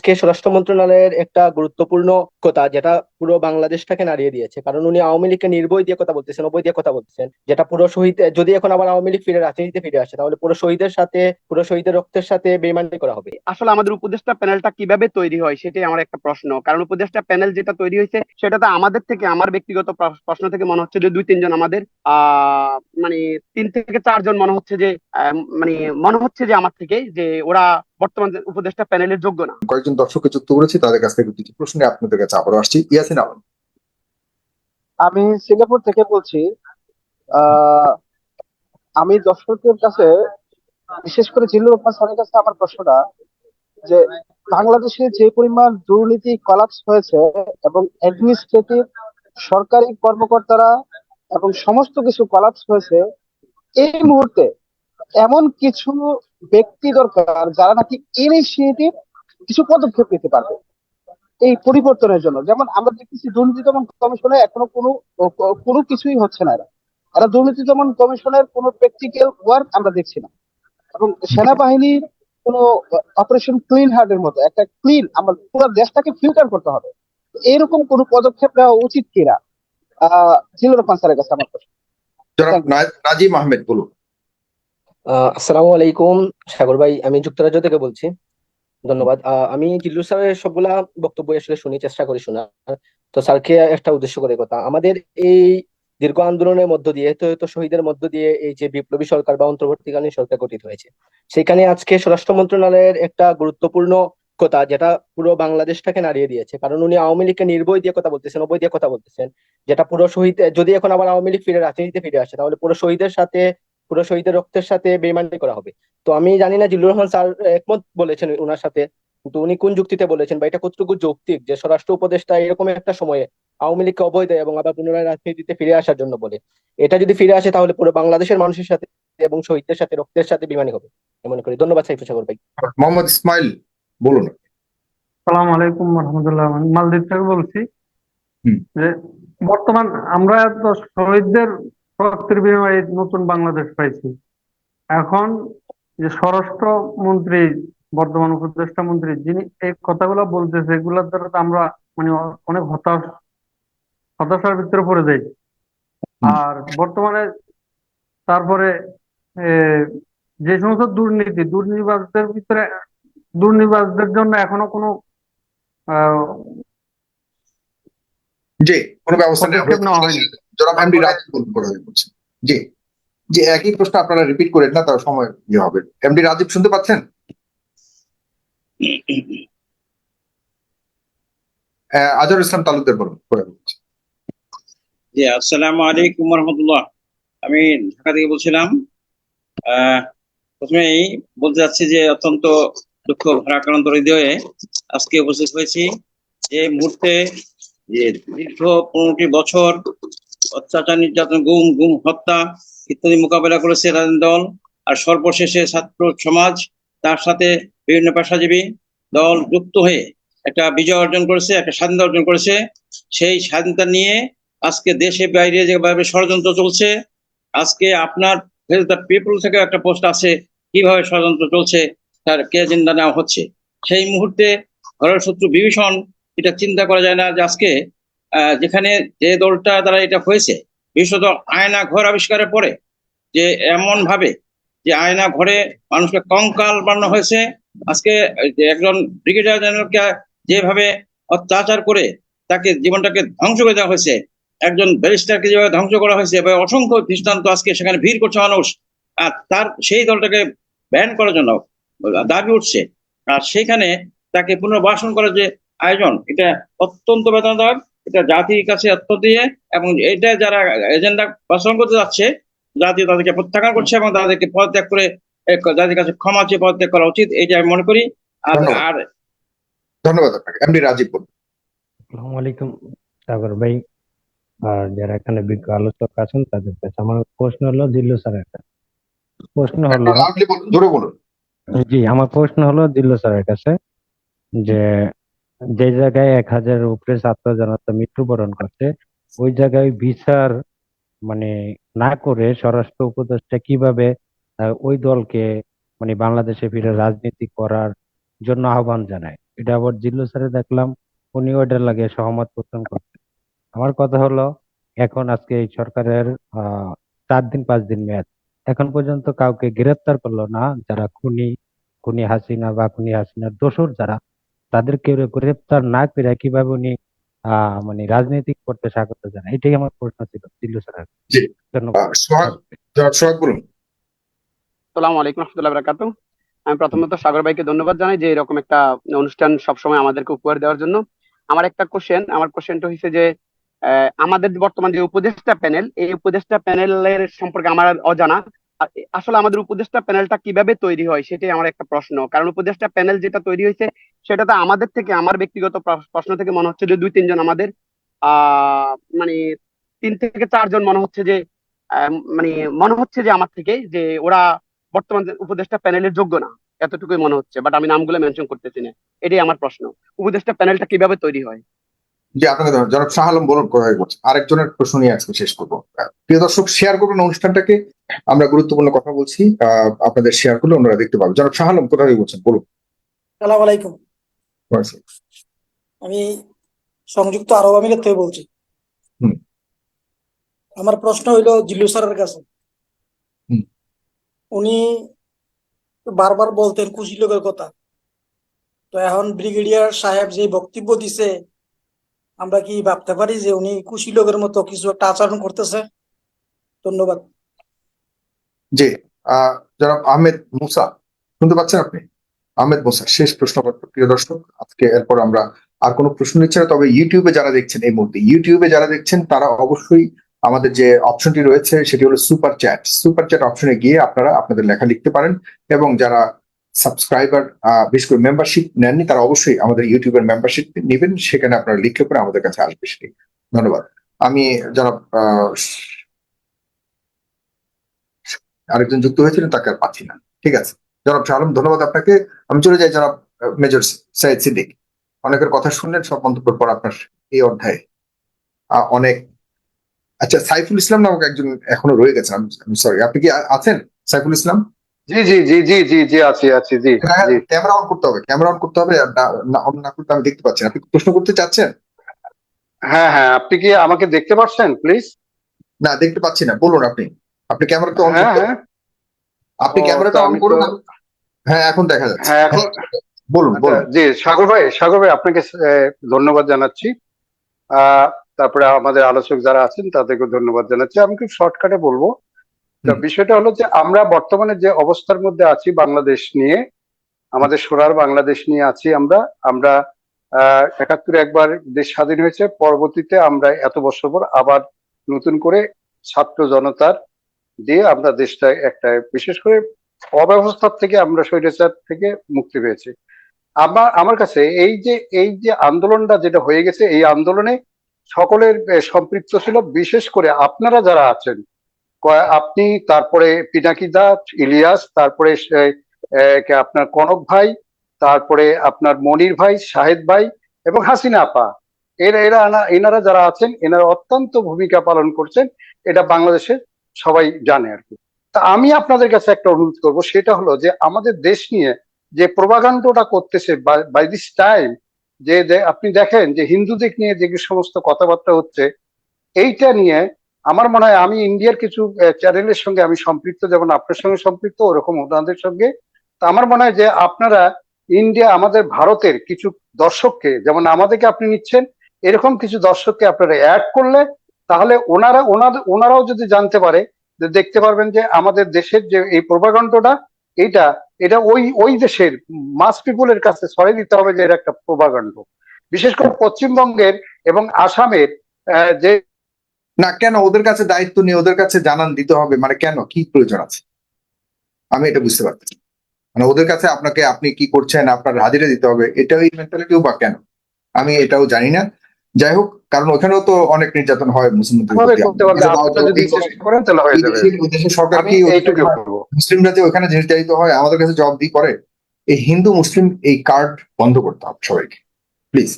আজকে স্বরাষ্ট্র মন্ত্রণালয়ের একটা গুরুত্বপূর্ণ কথা, যেটা পুরো বাংলাদেশটাকে নাড়িয়ে দিয়েছে। কারণ উনি আওয়ামী লীগকে নির্বই দিয়ে কথা বলতেছেন অবৈ দিয়ে কথা বলতেছেন। যেটা পুরো শহীদ, যদি এখন আবার আওয়ামী লীগ ফিরে, রাজনীতিতে ফিরে আসে, তাহলে পুরো শহীদের সাথে, পুরো শহীদের রক্তের সাথে বেইমানি করা হবে। আসলে আমাদের উপদেষ্টা প্যানেলটা কীভাবে তৈরি হয়, সেটাই আমার একটা প্রশ্ন। কারণ উপদেষ্টা প্যানেল যেটা তৈরি হয়েছে, সেটা তো আমাদের থেকে, আমার ব্যক্তিগত প্র- প্রশ্ন থেকে মনে হচ্ছে যে দুই তিনজন আমাদের আহ মানে তিন থেকে চারজন মনে হচ্ছে যে মানে মনে হচ্ছে যে আমার থেকে যে ওরা বর্তমান উপদেষ্টা প্যানেলের যোগ্য না। কয়েকজন দর্শককে যুক্ত করেছি তাদের কাছ থেকে কিছু প্রশ্নে আপনাদের কাছে আবারও আসছি। ইয়াসিন আলম। আমি সিঙ্গাপুর থেকে বলছি আহ, আমি দর্শকদের কাছে বিশেষ করে জিল্লুর রহমান স্যারের কাছে আমার প্রশ্নটা যে বাংলাদেশে যে পরিমাণ দুর্নীতি কলাপস হয়েছে এবং অ্যাডমিনিস্ট্রেটিভ সরকারি কর্মকর্তারা এবং সমস্ত কিছু কলাপস হয়েছে এই মুহূর্তে এমন কিছু ব্যক্তি দরকার যারা নাকি ইনিশিয়েটিভ কিছু পদক্ষেপ নিতে পারবে এই পরিবর্তনের জন্য। যেমন আমরা দেখতেছি দুর্নীতি দমন কমিশনে এখনও কোনো কোনো কিছুই হচ্ছে না এরা। এরা দুর্নীতি দমন কমিশনের কোনো প্র্যাকটিক্যাল ওয়ার্ক আমরা দেখছি না। এবং সেনাবাহিনীর কোনো অপারেশন ক্লিন হার্টের মতো একটা ক্লিন আমরা পুরো দেশটাকে ফিল্টার করতে হবে। এরকম কোনো পদক্ষেপ নেওয়া উচিত কিনা? আহ জিল্লুর রহমান স্যারের কাছে আমার প্রশ্ন। নাজিম আহমেদ বলুন। আসসালামু আলাইকুম, সাগর ভাই, আমি যুক্তরাজ্য থেকে বলছি। ধন্যবাদ। আমি জিল্লু স্যারের সবগুলা বক্তব্য আসলে শুনি, চেষ্টা করি শোনার। তো স্যারকে একটা উদ্দেশ্য করে কথা। আমাদের এই দীর্ঘ আন্দোলনের মধ্য দিয়ে তো তো শহীদের মধ্য দিয়ে এই যে বিপ্লবী সরকার বা অন্তর্বর্তীকালীন সরকার গঠিত হয়েছে, সেখানে আজকে স্বরাষ্ট্র মন্ত্রণালয়ের একটা গুরুত্বপূর্ণ কথা, যেটা পুরো বাংলাদেশটাকে নাড়িয়ে দিয়েছে। কারণ উনি আওয়ামী লীগকে নির্বই দিয়ে কথা বলতেছেন অবৈ দিয়ে কথা বলতেছেন। যেটা পুরো শহীদ, যদি এখন আবার আওয়ামী লীগ ফিরে, রাজনীতিতে ফিরে আসে, তাহলে পুরো শহীদের সাথে পুরো শহীদের রক্তের সাথে বেমানি করা হবে। তো আমি জানি না জিল্লুর রহমান স্যার একমত বলেছেন ওনার সাথে কিন্তু উনি কোন যুক্তিতে বলেছেন বা এটা কতটুকু যৌক্তিক যে স্বরাষ্ট্র উপদেষ্টা এরকম একটা সময়ে আওয়ামী লীগকে অবৈধ এবং আবার পুনরায় রাজনীতিতে ফিরে আসার জন্য বলে। এটা যদি ফিরে আসে তাহলে পুরো বাংলাদেশের মানুষের সাথে এবং শহীদদের সাথে রক্তের সাথে বেইমানি হবে। মনে করি ধন্যবাদ সাইফুল সাগর ভাই। মোহাম্মদ ইসমাইল বলুন। সালাম আলাইকুম রহমতুল্লাহ মালদ্বীপ থেকে বলছি যে বর্তমান আমরা তো শহীদদের রক্তের বিনিময়ে নতুন বাংলাদেশ পাইছি। এখন যে স্বরাষ্ট্র মন্ত্রী বর্তমান উপদেষ্টা মন্ত্রী যিনি এই কথাগুলো বলতেছে এগুলোর দ্বারা তো আমরা মানে অনেক হতাশ হতাশার ভিতরে পড়ে যাই। আর বর্তমানে তারপরে যে সমস্ত দুর্নীতি দুর্নীতিবাজদের ভিতরে দুর্নীতিবাজদের জন্য এখনও কোনো জি কোনো ব্যবস্থা নেওয়া হয়নি। জনাব রাজীব জি। জি একই প্রশ্ন আপনারা রিপিট করেন না তার সময় ইয়ে হবে। এমডি রাজীব শুনতে পাচ্ছেন? আজহার ইসলাম তালুকদার বলুন করে বলছি। জি আসসালামু আলাইকুম রহমতুল্লাহ আমি ঢাকা থেকে বলছিলাম আহ প্রথমেই বলতে যাচ্ছি যে অত্যন্ত দুঃখ ভারাক্রান্ত হৃদয়ে আজকে উপস্থিত হয়েছি। যে মুহূর্তে যে দীর্ঘ পনেরোটি বছর অত্যাচার নির্যাতন গুম গুম, হত্যা ইত্যাদি মোকাবেলা করেছে রাজনৈতিক দল আর সর্বশেষে ছাত্র সমাজ, তার সাথে বিভিন্ন পেশাজীবী দল যুক্ত হয়ে একটা বিজয় অর্জন করেছে, একটা স্বাধীনতা অর্জন করেছে। সেই স্বাধীনতা নিয়ে আজকে দেশে বাইরে যেভাবে ষড়যন্ত্র চলছে, আজকে আপনার পিপল থেকে একটা পোস্ট আছে, কীভাবে ষড়যন্ত্র চলছে, তার কে চিন্তা নেওয়া হচ্ছে। সেই মুহূর্তে ঘরের শত্রু বিভীষণ, এটা চিন্তা করা যায় না যে আজকে যেখানে যে দলটা দ্বারা এটা হয়েছে, বিশেষত আয়না ঘর আবিষ্কারের পরে, যে এমন ভাবে যে আয়না ঘরে মানুষকে কঙ্কাল বানানো হয়েছে, আজকে একজন ব্রিগেডিয়ার জেনারেলকে যেভাবে অত্যাচার করে তাকে জীবনটাকে ধ্বংস করে দেওয়া হয়েছে, একজন ব্যারিস্টারকে যেভাবে ধ্বংস করা হয়েছে, এভাবে অসংখ্য দৃষ্টান্ত আজকে সেখানে ভিড় করছে মানুষ, আর তার সেই দলটাকে ব্যান করার জন্য দাবি উঠছে। আর সেখানে তাকে পুনর্বাসন করার যে আয়োজন, এটা অত্যন্ত বেদনাদায়ক। এটা জাতির কাছে অত্যন্ত দিয়ে এবং এটা যারা এজেন্ডা বাস্তবায়ন করতে যাচ্ছে জাতি তাদেরকে প্রত্যাখ্যান করছে এবং তাদেরকে পদত্যাগ করে জাতির কাছে ক্ষমা চেয়ে পদত্যাগ করা উচিত এটা আমি মনে করি। আর আর ধন্যবাদ আপনাকে। এমডি রাজীব বলুন। আসসালামু আলাইকুম সাগর ভাই। আর যারা এখানে বিজ্ঞ আলোচক আছেন তাদের কাছে আমার প্রশ্ন হলো দিল্লু স্যারের কাছে প্রশ্ন হলো জোরে বলুন। জি আমার প্রশ্ন হলো দিল্লু স্যারের কাছে যে যে জায়গায় এক হাজারের উপরে ছাত্র জনতা মৃত্যুবরণ করছে, ওই জায়গায় বিচার মানে না করে স্বরাষ্ট্র উপদেষ্টা কীভাবে ওই দলকে মানে বাংলাদেশে ফিরে রাজনীতি করার জন্য আহ্বান জানায়। এটা আবার জিল্লু স্যারে দেখলাম, উনি ওইটার লাগে সহমত পোষণ করছেন আমার কথা হলো, এখন আজকে এই সরকারের চার দিন, পাঁচ দিন মেয়াদ। এখন পর্যন্ত কাউকে গ্রেপ্তার করল না, যারা খুনি খুনি হাসিনা বা খুনি হাসিনার দোসর যারা তাদেরকে গ্রেপ্তার না করে কীভাবে উনি মানে রাজনীতি করতে স্বাগত জানায়? এটাই আমার প্রশ্ন ছিল। জিল্লু স্যারের জি। ধন্যবাদ। বলুন। আসসালামু আলাইকুম রহমতুল্লাহ বারাকাতু। আমি প্রথমত সাগর ভাইকে ধন্যবাদ জানাই যে এরকম একটা অনুষ্ঠান সবসময় আমাদেরকে উপহার দেওয়ার জন্য। আমার একটা কোশ্চেন আমার কোশ্চেনটা হচ্ছে যে আহ, আমাদের বর্তমান যে উপদেষ্টা প্যানেল এই উপদেষ্টা প্যানেলের সম্পর্কে আমার অজানা। আসলে আমাদের উপদেষ্টা প্যানেলটা কীভাবে তৈরি হয় সেটাই আমার একটা প্রশ্ন। কারণ উপদেষ্টা প্যানেল যেটা তৈরি হয়েছে সেটা তো আমাদের থেকে আমার ব্যক্তিগত প্রশ্ন থেকে মনে হচ্ছে যে দুই তিনজন আমাদের আহ মানে তিন থেকে চারজন মনে হচ্ছে যে মানে মনে হচ্ছে যে আমার থেকে যে ওরা বর্তমান উপদেষ্টা প্যানেলের যোগ্য না এতটুকুই মনে হচ্ছে বাট আমি নামগুলো মেনশন করতেছি না এটাই আমার প্রশ্ন। উপদেষ্টা প্যানেলটা কীভাবে তৈরি হয়? জি আপনাকে ধন্যবাদ। জনাব শাহ আলম বলুন কোথায় আরেকজনের প্রশ্ন নিয়ে আজকে শেষ করব। প্রিয় দর্শক শেয়ার করবেন অনুষ্ঠানটাকে। আমরা গুরুত্বপূর্ণ কথা বলছি আহ, আপনাদের শেয়ার করলে অন্যরা দেখতে পাবেন জনাব শাহ আলম কোথায় বলছেন? বলুন। সালাম আলাইকুম। আমি সংযুক্ত আরব আমিরাত থেকে বলছি। আমার প্রশ্ন হইল জিল্লু স্যারের কাছে। উনি বারবার বলতেন কুশীলকের কথা। তো এখন ব্রিগেডিয়ার সাহেব যে বক্তব্য দিছে আমরা কি ভাবতে পারি যে উনি কুশীলকের মতো কিছু একটা আচরণ করতেছে? ধন্যবাদ। জি আহ, জনাব আহমেদ মুসা শুনতে পাচ্ছেন আপনি? আহমেদ মুসা, শেষ প্রশ্ন প্রিয় দর্শক, আজকে এরপর আমরা আর কোনো প্রশ্ন নিচ্ছি না, তবে ইউটিউবে যারা দেখছেন এই মুহূর্তে ইউটিউবে যারা দেখছেন, তারা অবশ্যই আমাদের যে অপশনটি রয়েছে, সেটি হলো সুপার চ্যাট সুপার চ্যাট অপশনে গিয়ে আপনারা আপনাদের লেখা লিখতে পারেন এবং যারা সাবস্ক্রাইবার বিশেষ করে মেম্বারশিপ নেননি, তারা অবশ্যই আমাদের ইউটিউবের মেম্বারশিপ নেবেন, সেখানে আপনারা লিখলে পরে আমাদের কাছে আসবে সেটি। ধন্যবাদ। আমি যারা আরেকজন যুক্ত হয়েছিলেন, তাকে আর পাচ্ছি না। ঠিক আছে। জনাব শাহ ধন্যবাদ আপনাকে। আমি চলে যাই জনাব মেজর সাইদ সিদ্দিক। অনেকের কথা শুনলেন সব মন্তব্যের পর আপনার এই অধ্যায়ে। অনেক। আচ্ছা সাইফুল ইসলাম নামক একজন এখনও রয়ে গেছেন আমি সরি আপনি কি আছেন সাইফুল ইসলাম? জি জি জি জি জি জি আছি আছি জি হ্যাঁ জি। ক্যামেরা অন করতে হবে ক্যামেরা অন করতে হবে অন না করতে আমি দেখতে পাচ্ছি। আপনি প্রশ্ন করতে চাচ্ছেন? হ্যাঁ হ্যাঁ আপনি কি আমাকে দেখতে পাচ্ছেন প্লিজ না দেখতে পাচ্ছি না বলুন আপনি। আপনি ক্যামেরাটা অন হ্যাঁ হ্যাঁ। আপনি ক্যামেরাটা অন করুন হ্যাঁ এখন দেখা যাচ্ছে। হ্যাঁ এখন বলুন আচ্ছা, বলুন। জি সাগর ভাই সাগর ভাই আপনাকে ধন্যবাদ জানাচ্ছি। তারপরে আমাদের আলোচক যারা আছেন তাদেরকেও ধন্যবাদ জানাচ্ছি। আমি খুব শর্টকাটে বলব। বিষয়টা হলো যে আমরা বর্তমানে যে অবস্থার মধ্যে আছি বাংলাদেশ নিয়ে আমাদের সোনার বাংলাদেশ নিয়ে আছি আমরা আমরা আহ একাত্তরে একবার দেশ স্বাধীন হয়েছে পরবর্তীতে আমরা এত বছর পর আবার নতুন করে ছাত্র জনতার দিয়ে আমরা দেশটা একটা বিশেষ করে অব্যবস্থার থেকে আমরা স্বৈরাচার থেকে মুক্তি পেয়েছি। আমার আমার কাছে এই যে এই যে আন্দোলনটা যেটা হয়ে গেছে, এই আন্দোলনে সকলের সম্পৃক্ত ছিল। বিশেষ করে আপনারা যারা আছেন আপনি, তারপরে পিনাকি দাস, ইলিয়াস, তারপরে আপনার কনক ভাই, তারপরে আপনার মনির ভাই, শাহেদ ভাই এবং হাসিনা আপা। এরা এরা, এনারা যারা আছেন, এনারা অত্যন্ত ভূমিকা পালন করছেন। এটা বাংলাদেশের সবাই জানে আর কি। তা আমি আপনাদের কাছে একটা অনুরোধ করব, সেটা হলো যে আমাদের দেশ নিয়ে যে প্রভাকাণ্ডটা করতেছে বাই দিস টাইম যে আপনি দেখেন যে হিন্দুদের নিয়ে যে সমস্ত কথাবার্তা হচ্ছে, এইটা নিয়ে আমার মনে হয় আমি ইন্ডিয়ার কিছু চ্যানেলের সঙ্গে আমি সম্পৃক্ত, যেমন আপনার সঙ্গে সম্পৃক্ত, ওরকম ওনাদের সঙ্গে। তা আমার মনে হয় যে আপনারা ইন্ডিয়া, আমাদের ভারতের কিছু দর্শককে, যেমন আমাদেরকে আপনি নিচ্ছেন, এরকম কিছু দর্শককে আপনারা অ্যাড করলে তাহলে ওনারা ওনাদের ওনারাও যদি জানতে পারে দেখতে পারবেন যে আমাদের দেশের যে এই প্রভাকাণ্ডটা এটা এটা ওই ওই দেশের মাস পিপুলের কাছে ছড়িয়ে দিতে হবে যে এটা একটা প্রভাকাণ্ড বিশেষ করে পশ্চিমবঙ্গের এবং আসামের যে না, কেন? ওদের কাছে দায়িত্ব নিয়ে ওদের কাছে জানান দিতে হবে। মানে কেন? কি প্রয়োজন আছে? আমি এটা বুঝতে পারছি মানে ওদের কাছে আপনাকে, আপনি কি করছেন, আপনার হাজিরা দিতে হবে এটা এই মেন্টালিটিও বা কেন? আমি এটাও জানি না। যাই হোক কারণ ওখানেও তো অনেক নির্যাতন হয় সরকার কি মুসলিমরা যে ওখানে নির্যাতিত হয় আমাদের কাছে জবাবদি করে এই হিন্দু মুসলিম এই কার্ড বন্ধ করতে হবে সবাইকে। প্লিজ